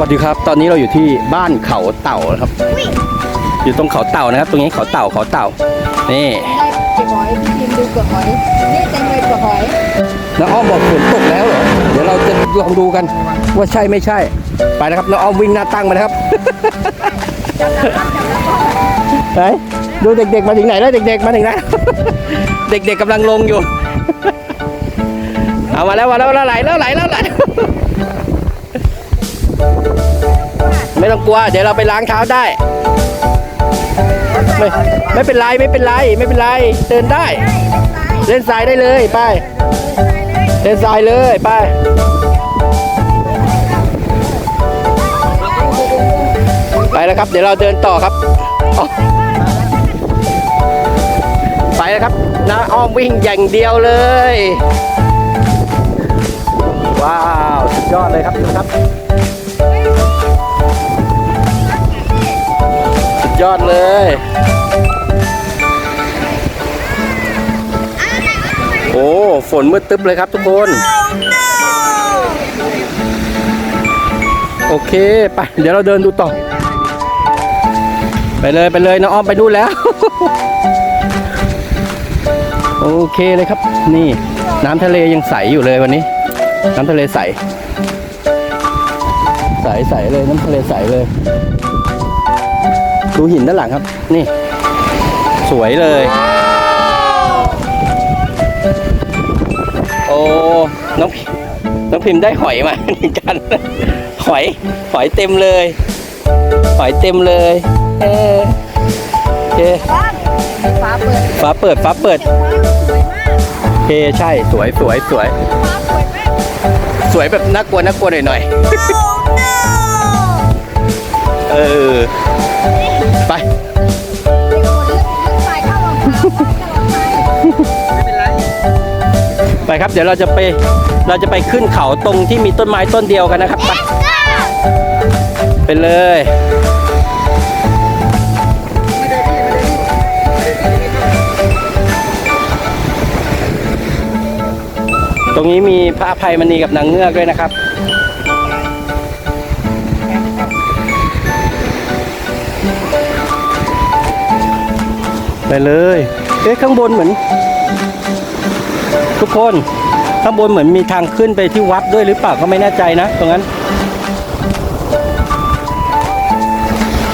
วัสดีครับ ตอนนี้เราอยู่ที่บ้านเขาเต่านะครับ อยู่ตรงเขาเต่านะครับ ตรงนี้เขาเต่าเขาเต่า นี่ได้เก็บหอยพี่พิมดูเกือบหอยนี่เต็มเลยเกือบหอยน้าอ้อมบอกฝนตกแล้วเหรอเดี๋ยวเราจะลองดูกันว่าใช่ไม่ใช่ ไปนะครับน้าอ้อมวิ่งหน้าตั้งมานะครับไหนดูเด็กๆมาถึงไหนแล้วเด็กๆมาถึงไหนเด็กๆกำลังลงอยู่เอามาแล้วมาแล้วแล้วไหลแล้วไหลแล้วไหล ไม่ต้องกลัว เดี๋ยวเราไปล้างเท้าได้ ไม่ไม่เป็นไรไม่เป็นไรไม่เป็นไรเดินได้ เล่นทรายได้เลยไปเล่นทรายเลยไปไปแล้วครับ เดี๋ยวเราเดินต่อครับไปแล้วครับน้าอ้อมวิ่งอย่างเดียวเลย ว้าว สุดยอดเลยครับดูครับ ยอดเลย โอ้ ฝนมืดตึ๊บเลยครับทุกคน โอเค ไป เดี๋ยวเราเดินดูต่อ ไปเลยไปเลยน้องอ้อมไปนู่นแล้ว โอเคเลยครับ นี่ น้ำทะเลยังใสอยู่เลยวันนี้ น้ำทะเลใส ใสใสเลยน้ำทะเลใสเลย ดูหินด้านหลังครับ นี่ สวยเลย โอ้น้องพิน้องพิมพ์ได้หอยมาเหมือนกัน หอย หอยเต็มเลย หอยเต็มเลย เออโอเคฟ้าเปิด ฟ้าเปิด ฟ้าเปิด โอเค ใช่ สวย สวย สวย สวยแบบน่ากลัว น่ากลัวหน่อยหน่อย เออ ไปคนเลือกเลือกสายเข้ารองเท้าเข้ารองเท้าไปครับ เดี๋ยวเราจะไปเราจะไปขึ้นเขาตรงที่มีต้นไม้ต้นเดียวกันนะครับ ไปไปเลยตรงนี้มีพระอภัยมณีกับนางเงือกด้วยนะครับ ไปเลย เอ๊ะข้างบนเหมือน ทุกคนข้างบนเหมือนมีทางขึ้นไปที่วัดด้วยหรือเปล่าก็ไม่แน่ใจนะ ตรงนั้น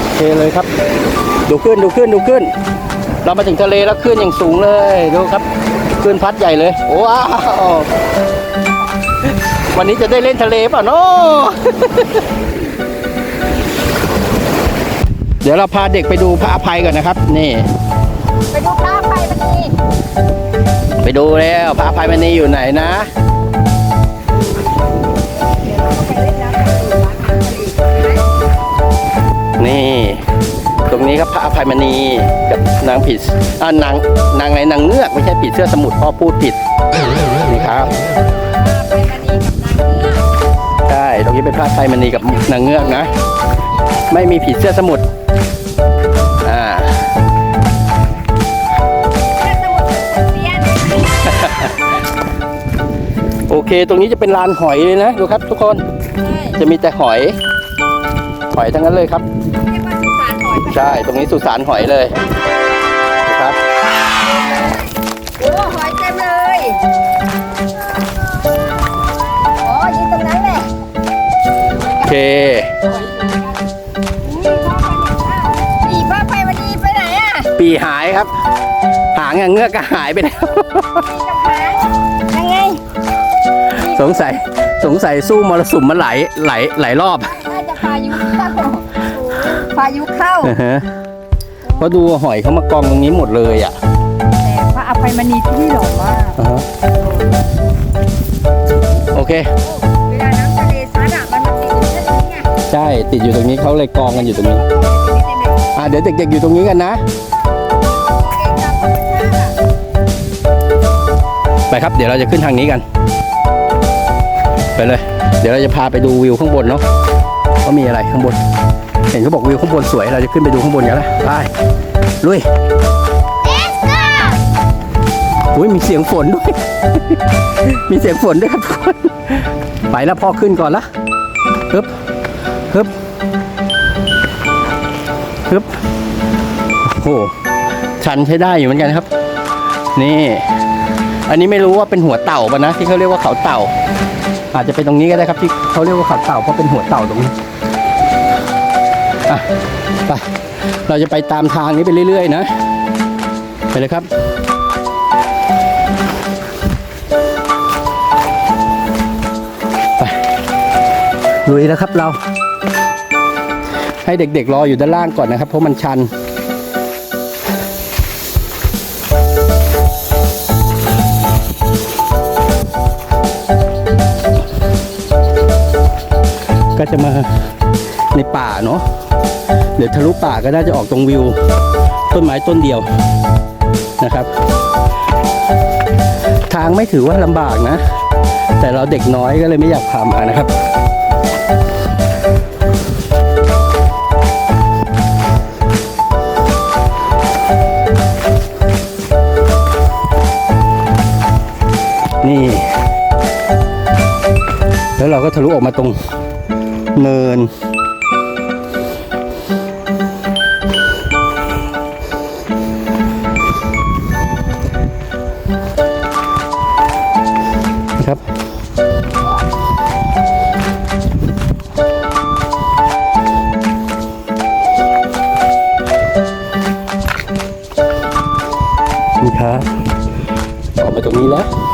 โอเคเลยครับ ดูขึ้นดูขึ้นดูขึ้น เรามาถึงทะเลแล้วขึ้นอย่างสูงเลยดูครับขึ้นพัดใหญ่เลยว้าววันนี้จะได้เล่นทะเลเปล่าเนาะเดี๋ยวเราพาเด็กไปดูพระอภัยก่อนนะครับ นี่ ไปดูฟ้าไปมันนี่ไปดูแล้วพระอภัยมณีอยู่ไหนนะนี่ตรงนี้ครับพระอภัยมณีกับนางผีอ่านางนางไหนนางเงือกไม่ใช่ผีเสื้อสมุทรพ่อพูดผิดนี่ครับใช่ตรงนี้เป็นพระอภัยมณีกับนางเงือกนะ ไม่มีผีเสื้อสมุท โอเค ตรงนี้จะเป็นลานหอยเลยนะดูครับ ทุกคนจะมีแต่หอย หอยทั้งนั้นเลยครับเรียกว่าสุสานหอยใช่ตรงนี้สุสานหอยเลยนะครับโอ้หอยเต็มเลยอ๋อยืนตรงนั้นแหละโอเคอีพ่อไปวันนี้ไปไหนอะปีหายครับ หางอะเงือกก็หายไปแล้วยังไงสง สัยสงสัยสู้มรสุมมาหลายหลายหลายรอบน่าจะพายุเข้าพายุเข้าอือฮะเพราะดูหอยเขามากองตรงนี้หมดเลยอะแต่พระอภัยมณีที่นี่หล่อมากอ่าฮะโอเค เวลาน้ำทะเลซัดอะมันมาติดอยู่ที่นี่ไงใช่ติดอยู่ตรงนี้เขาเลยกองกันอยู่ตรงนี้อ่าเดี๋ยวเด็กๆอยู่ตรงนี้กันนะ ไปครับ เดี๋ยวเราจะขึ้นทางนี้กัน ไปเลย เดี๋ยวเราจะพาไปดูวิวข้างบนเนาะว่ามีอะไรข้างบน เห็นเขาบอกวิวข้างบนสวย เราจะขึ้นไปดูข้างบนกันนะไปลุยอุ้ยมีเสียงฝนด้วย มีเสียงฝนด้วยครับทุกคน ไปแล้วพ่อขึ้นก่อนละปึ๊บฮึบฮึบโอ้ชันใช้ได้อยู่เหมือนกันครับ นี่ อันนี้ไม่รู้ว่าเป็นหัวเต่าปะนะที่เขาเรียกว่าเขาเต่า อาจจะเป็นตรงนี้ก็ได้ครับที่เขาเรียกว่าเขาเต่าเพราะเป็นหัวเต่าตรงนี้อะไปเราจะไปตามทางนี้ไปเรื่อยๆนะ ไปเลยครับไปลุยแล้วครับเรา ให้เด็กๆรออยู่ด้านล่างก่อนนะครับ เพราะมันชัน ก็จะมาในป่าเนาะเดี๋ยวทะลุป่าก็น่าจะออกตรงวิว ต้นไม้ต้นเดียวนะครับ ทางไม่ถือว่าลำบากนะ แต่เราเด็กน้อยก็เลยไม่อยากพามานะครับนี่ แล้วเราก็ทะลุออกมาตรง เนิน ครับ นี่ครับออกมาตรงนี้แล้ว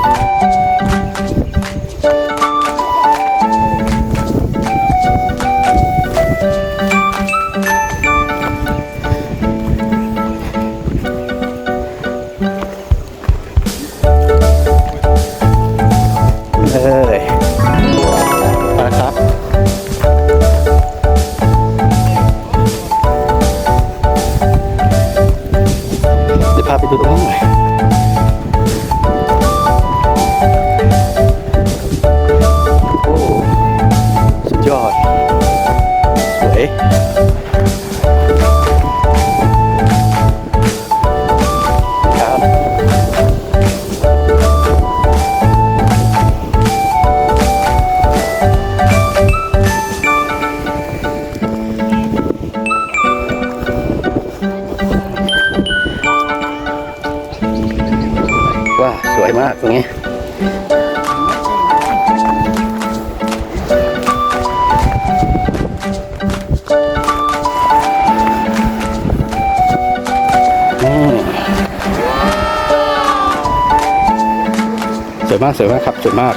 สวยมากสวยมากครับสวยมาก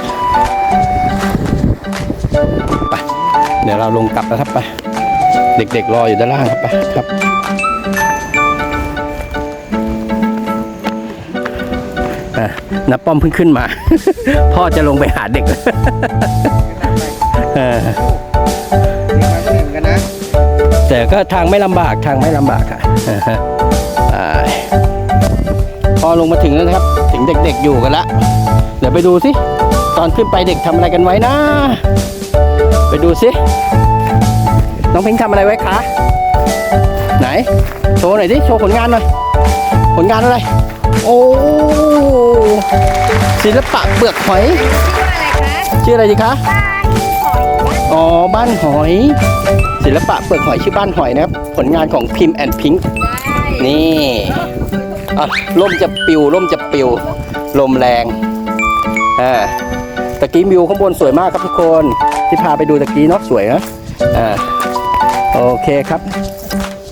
ไปเดี๋ยวเราลงกลับแล้วครับไป เด็กๆรออยู่ด้านล่างครับไปครับนับป้อมเพิ่งขึ้นมา พ่อจะลงไปหาเด็กเออนี่มาที่หนึ่งกันนะแต่ก็ทางไม่ลำบากทางไม่ลำบากค่ะพอลงมาถึงแล้วนะครับ เด็กๆอยู่กันละ เดี๋ยวไปดูสิ ตอนขึ้นไปเด็กทำอะไรกันไว้นะ ไปดูสิ น้องพิงค์ทำอะไรไว้คะ ไหน โชว์หน่อยดิ โชว์ผลงานหน่อย ผลงานอะไร โอ้ศิลปะเปลือกหอย ชื่ออะไรคะชื่ออะไรดีคะบ้านหอยอ๋อ บ้านหอย ศิลปะเปลือกหอยชื่อบ้านหอยนะครับ ผลงานของพิมพ์แอนพิงค์ได้นี่ อะล่มจะปิวล่มจะปิว ลมแรงอ่าตะกี้วิวข้างบนสวยมากครับทุกคนที่พาไปดูตะกี้เนาะสวยนะอ่าโอเคครับ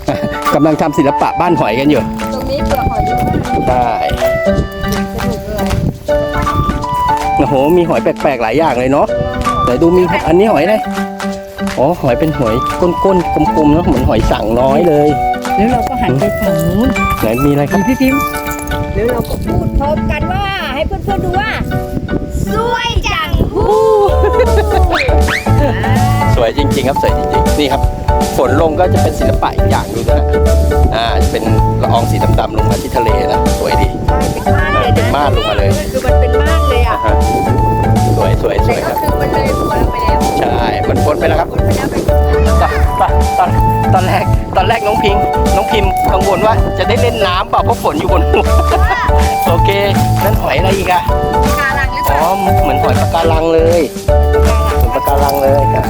อะกำลังทำศิลปะบ้านหอยกันอยู่ ตรงนี้เปลือกหอยเยอะมากได้สนุกเลยโอ้โห มีหอยแปลกๆหลายอย่างเลยเนาะเดี๋ยวดูมีอันนี้หอยอะไรอ๋อหอยเป็นหอยก้นๆกลมๆเนาะเหมือนหอยสังน้อยเลย แล้วเราก็หันไปฝั่งนู้นไหนมีอะไรครับพี่พิมพ์แล้วเราก็พูดพร้อมกันว่าให้เพื่อนๆดูว่าสวยจังฮู้สวยจริง ๆ ครับสวยจริงๆนี่ครับฝนลงก็จะเป็นศิลปะอีกอย่างดูนะฮะอ่าจะเป็นละอองสีดำๆลงมาที่ทะเลนะสวยดี เป็นม่านเลยนะเป็นม่านลงมาเลย คือมันเป็นม่านเลยอะ อ่าฮะส วยสวยสแต่วยคก็รับ คือมันเลยหัวเราไปแล้วใช่มันพ้นไปแล้วครับพ้นไปแล้วไปตอนตอนตอนแรกตอนแรกน้องพิงน้องพิมกังวลว่าจะได้เล่นน้ำเปล่าเพราะฝนอยู่บนหัว โอเค นั่นหอยอะไรอีกอะกาลังหรือเปอ๋อล่าเหมือนหอยปะการังเลยกาลังเหมือนปะะการังเลยอะ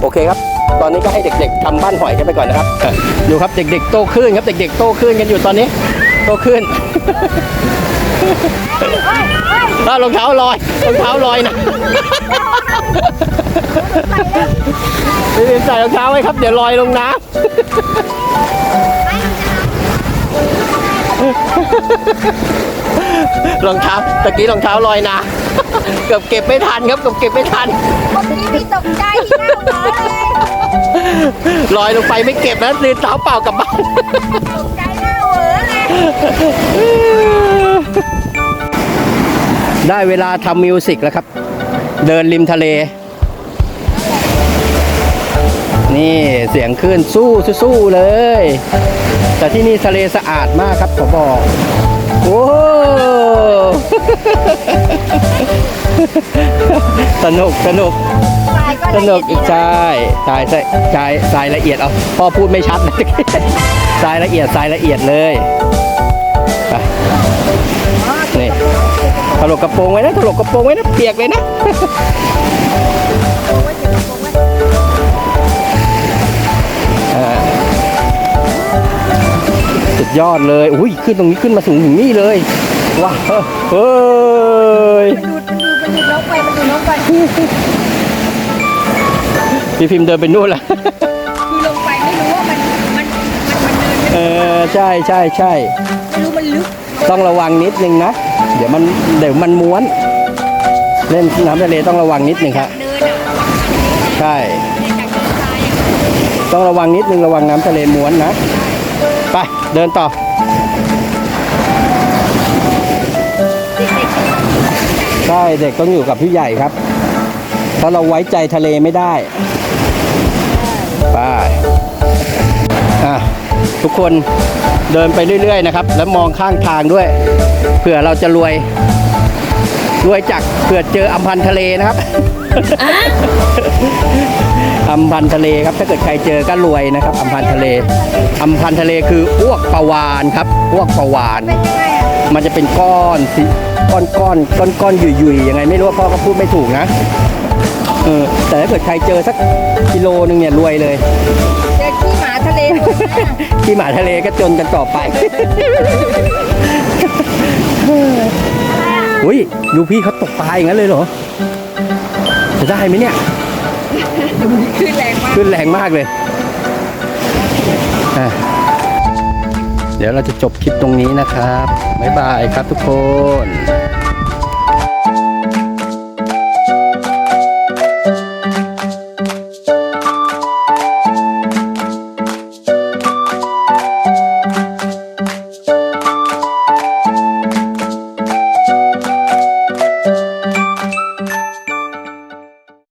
โอเคครับ ตอนนี้ก็ให้เด็กๆทำบ้านหอยกันไปก่อนนะครับอะดูครับเด็กๆโตขึ้นครับเด็กๆโตขึ้นกันอยู่ตอนนี้ โตขึ้น ถ้ารองเท้าลอยรองเท้าลอยนะพี่ลินใส่รองเท้าไว้ครับ เดี๋ยวลอยลงน้ำรองเท้าตะกี้รองเท้าลอยนะเกือบเก็บไม่ทันครับเกือบเก็บไม่ทันเมื่อกี้พี่ตกใจที่หน้าหมาเลยลอยลงไปไม่เก็บนะลืนเท้าเปล่ากลับบ้านตกใจหน้าเหวอเลย ได้เวลาทำมิวสิกแล้วครับ เดินริมทะเล นี่เสียงคลื่นสู้สู้ๆเลย แต่ที่นี่ทะเลสะอาดมากครับขอบอกโอ้สนุกสนุกทรายก็สละนุเอีกยดอีกใช่ทรายทรายทรายทรายละเอียดเอาพ่อพูดไม่ชัดเลยทรายละเอียดทรายละเอียดเลยไปนี่ ถลกกระโปรงไว้นะถลกกระโปรงไว้นะเปียกเลยนะอ่าสุดยอดเลยอุ้ยขึ้นตรงนี้ขึ้นมาสูงถึงนี่เลยว้าวเฮ้ยมันดูดมันดูดมันดูดน้องไปมันดูดน้องไปพี่พิมพ์เดินไปนู่นละคือลงไปไม่รู้ว่ามันมันมันมันเดินเออใช่ใช่ใช่ไม่รู้มันลึก ต้องระวังนิดนึงนะ เดี๋ยวมันเดี๋ยวมันม้วน เล่นน้ำทะเลต้องระวังนิดนึงครับเดินอะใช่ต้องระวังนิดนึงระวังน้ำทะเลม้วนนะ ไปเดินต่อใช่เด็กต้องอยู่กับพี่ใหญ่ครับ เพราะเราไว้ใจทะเลไม่ได้ไปอะทุกคน เดินไปเรื่อยๆนะครับ แล้วมองข้างทางด้วย เผื่อเราจะรวย รวยจากเผื่อเจออัมพันธ์ทะเลนะครับอัมพันธ์ทะเลครับ ถ้าเกิดใครเจอก็รวยนะครับอัมพันธ์ทะเลอัมพันธ์ทะเลคืออ้วกปลาวานครับอ้วกปลาวาน มันจะเป็นก้อนสิก้อนก้อนก้อนก้อนหยุ่ยๆยังไงไม่รู้พ่อก็พูดไม่ถูกนะเออแต่ถ้าเกิดใครเจอสักกิโลนึงเนี่ยรวยเลย ทะเลหมดนะที่หมาทะเลก็จนกันต่อไป อุ้ยดูพี่เขาตกปลาอย่างนั้นเลยเหรอ จะได้ไหมเนี่ย ขึ้นแรงมากขึ้นแรงมากเลยอะเดี๋ยวเราจะจบคลิปตรงนี้นะครับ บ๊ายบายครับทุกคน